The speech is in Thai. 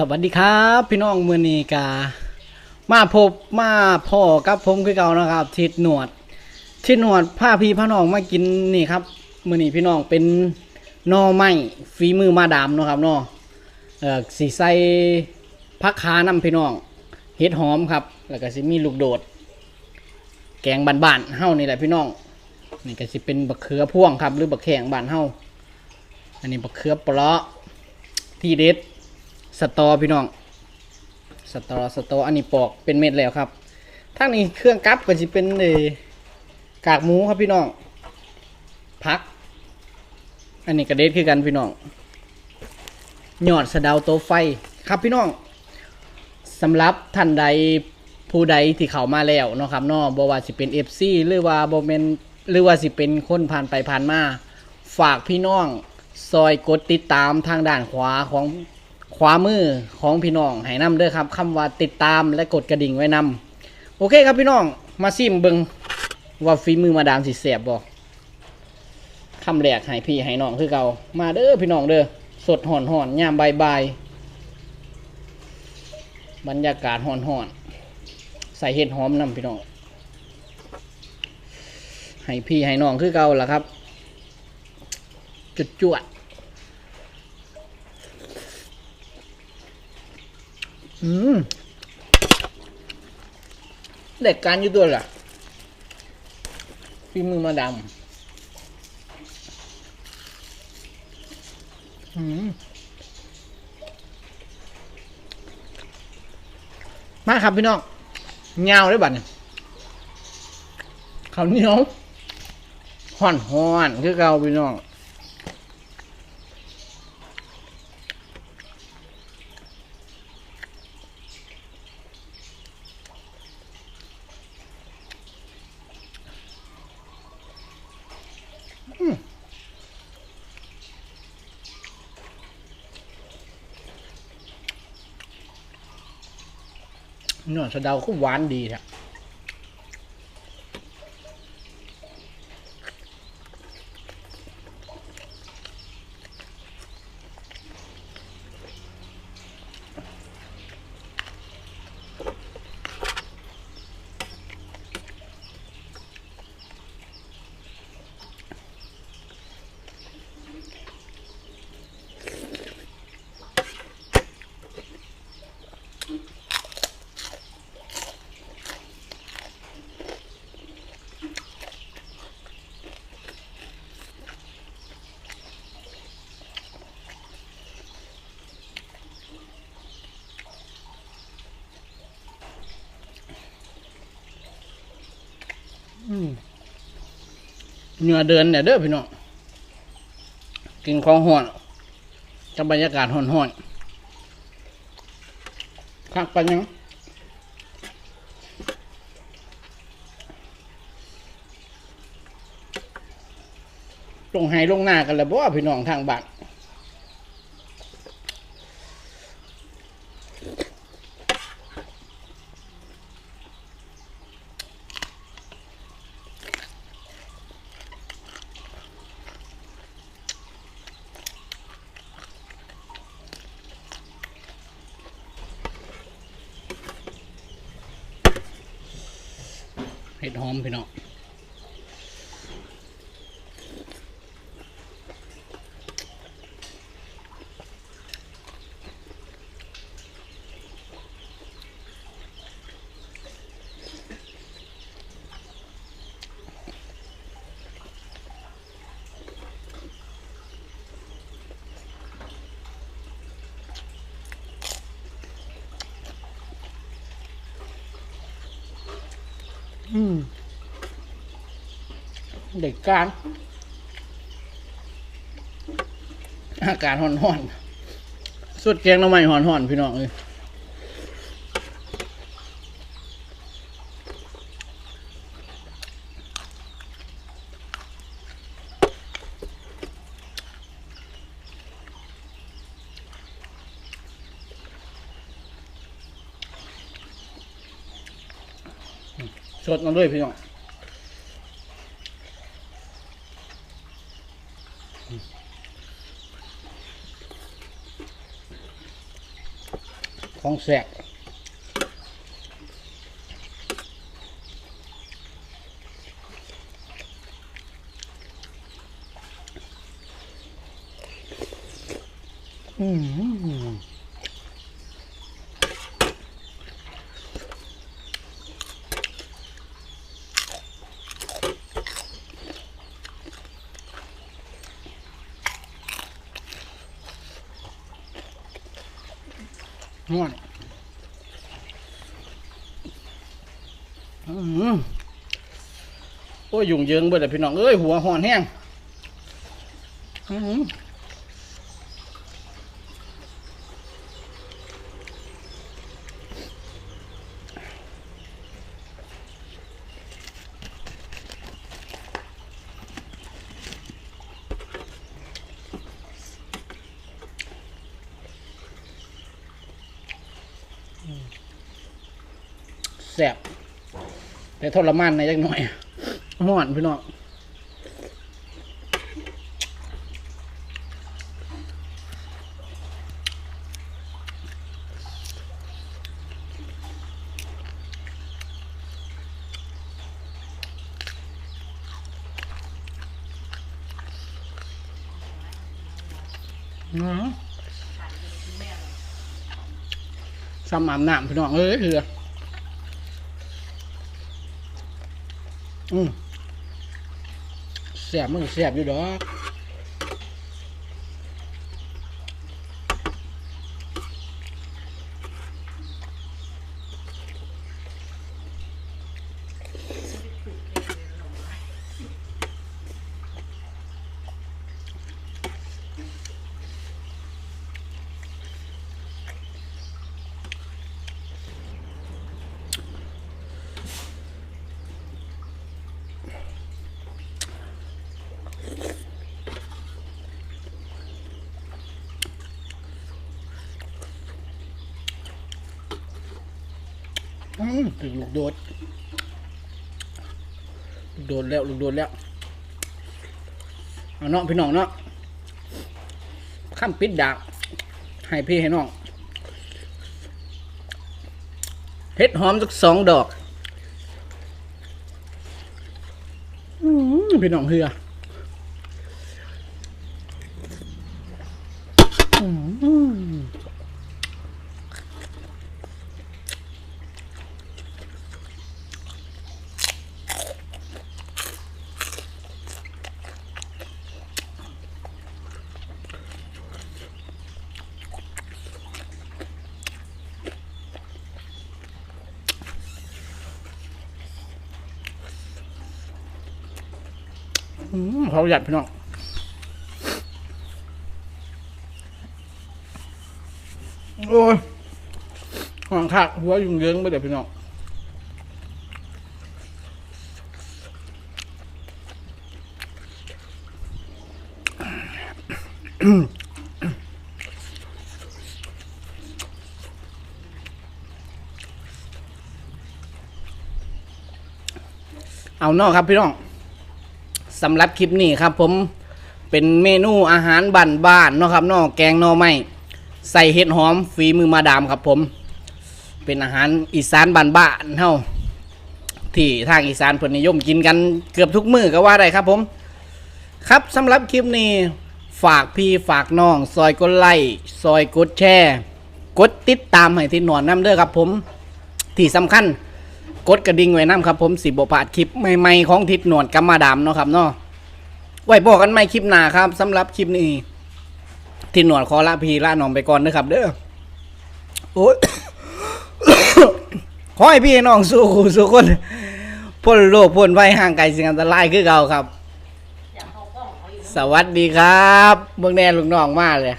สวัสดีครับ พี่น้องมือนีกา มาพบมาพ่อกับผมคือเก่านะครับ ทิดหนวด ทิดหนวดผ้าพี่พาน้องมากินนี่ครับมือนีพี่น้องเป็นนอไม้ฝีมือมาดามนะครับนาะเอ่อสีใส่ผักขาน้ำพี่น้องเห็ดหอมครับ แล้วก็สิมีลูกโดด แกงบานๆเฮ้านี่แหละพี่น้องนี่ก็สิเป็นบักเขือพ่วงครับ หรือบักแขงบานเฮ้าอันนี้บักเขือเปลาะที่เด็ด สตอพี่น้อง สตอสตออันนี้ปอกเป็นเม็ดแล้วครับทั้งนี้เครื่องกับก็จะเป็นเอ่อกากหมูครับพี่น้องพัก อันนี้กระเด็ดคือกันพี่น้องหยอดสะดาโตไฟครับพี่น้องสำหรับท่านใดผู้ใดที่เข้ามาแล้วเนาะครับเนาะบ่ว่าสิเป็น FC หรือว่าบ่แม่นหรือว่าสิเป็นคนผ่านไปผ่านมา ฝากพี่น้อง ซอยกดติดตามทางด้านขวาของ ขวามือของพี่น้องให้นำเด้อครับคำว่าติดตามและกดกระดิ่งไว้นำโอเคครับพี่น้องมาซิมเบิงว่าฝีมือมาดามสิเสียบบ่คำแรกให้พี่ให้น้องคือเก่ามาเด้อพี่น้องเด้อสดห่อนห่อนยามใบายบายบรรยากาศห่อนห่อนใส่เห็ดหอมนำพี่น้องให้พี่ให้น้องคือเก่าล่ะครับ จุดจวด อืมเด็กการอยู่ตัวล่ะฝีมือมาดำอืมมาครับพี่น้องเงาได้บัดเนี่ยขาเหนียวห่อนห่อนคือเกาพี่น้อง เนื้อสะเดาก็หวานดีครั เนื้อเดือนเนี่ยเด้อพี่น้องกินของห่อนกับบรรยากาศห่อนๆคักปันยังลงไฮลงหน้ากันแล้วบ่พี่น้องทางบ้า เห็ดหอมพี่น้อง อืมเด็กการอากาศห่อนๆสุดแกงน้ำใหม่ห่อนๆพี่น้องเลย สดมาด้วยพี่น้องของแสบอืม นวดอืมโอ้ยยุ่งเยิงเบิดเลยพี่น้อง เอ้ย หัวหอนแห้งอืม แสบแต่ทรมานในจักหน่อยหอนพี่น้องอืมซ้ำอาบน้ำพี่น้องเอ้ยเหือ อืมแสบมันแสบอยู่ดอก ถึงลูกโดดลูกโดดแล้วลูกโดดแล้วเอาเนาะพี่น้องเนาะข้ามปิดดากให้พี่ให้น้องเห็ดหอมสักสองดอกพี่น้องเฮืออืม เขาหยัดพี่น้องโอ้ยห่างคักหัวยุ่งเยิงไปเดี๋ยวพี่น้องเอาเนอกครับพี่น้อง สำหรับคลิปนี้ครับ ผมเป็นเมนูอาหารบ้านๆเนาะครับนอกแกงนอไม้ใส่เห็ดหอมฝีมือมาดามครับ ผม เป็นอาหารอีสานบ้านๆเฮาที่ทางอีสานเพิ่นนิยมกินกันเกือบทุกมื้อก็ว่าได้ครับ ผม ครับสำหรับคลิปนี้ฝากพี่ฝากน้อง ซอยกดไลค์ซอยกดแชร์ กดติดตามให้ที่หนอนน้ำเด้อครับ ผม ที่สำคัญ กดกระดิ่งไว้น้ำครับผมสิบพลาดคลิปใหม่ๆของทิศหนวดกัมมาดามเนาะครับเนาะไว้บอกกันใหม่คลิปหน้าครับสำหรับคลิปนี้ทิศหนวดขอลาพีลาน้องไปก่อนนะครับ เด้อโอ้ยขอให้พี่น้องสู้คู่สู้คนพ้นโรคพ้นไว้ห่างไกลสิ่งอันตรายคือเก่าครับ สวัสดีครับ เบื้องแน่ลูกน้องมากเลย